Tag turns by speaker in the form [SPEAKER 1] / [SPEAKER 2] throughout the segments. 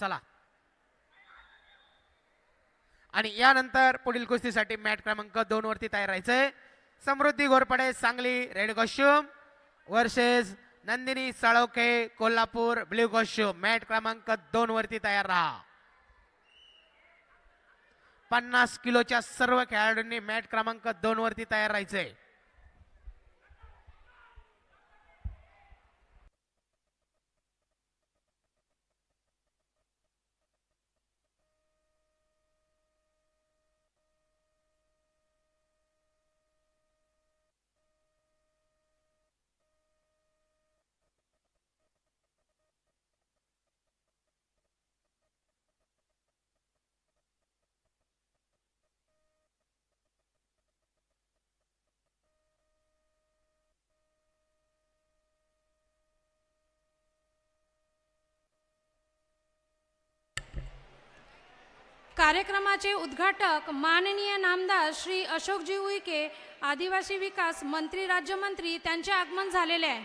[SPEAKER 1] चला. आणि यानंतर पुढील कुस्तीसाठी मॅट क्रमांक दोन वरती तयार राहायचंय. Samruddhi Ghorpade Sangli red costume versus Nandini Salokhe Kolhapur blue costume mat क्रमांक दोन वरती तयार राहा. पन्नास किलोच्या सर्व खेळाडूंनी मॅट क्रमांक दोन वरती तयार राहायचंय.
[SPEAKER 2] कार्यक्रमाचे उद्घाटक माननीय नामदार श्री अशोकजी उईके आदिवासी विकास मंत्री राज्यमंत्री त्यांचे आगमन झालेले आहे.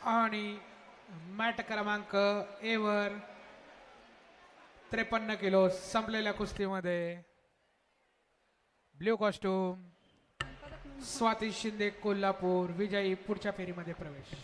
[SPEAKER 3] आणि मॅट क्रमांक एवर त्रेपन्न किलो संपलेल्या कुस्तीमध्ये ब्ल्यू कॉस्ट्यूम स्वाती शिंदे कोल्हापूर विजयी पुढच्या फेरीमध्ये प्रवेश.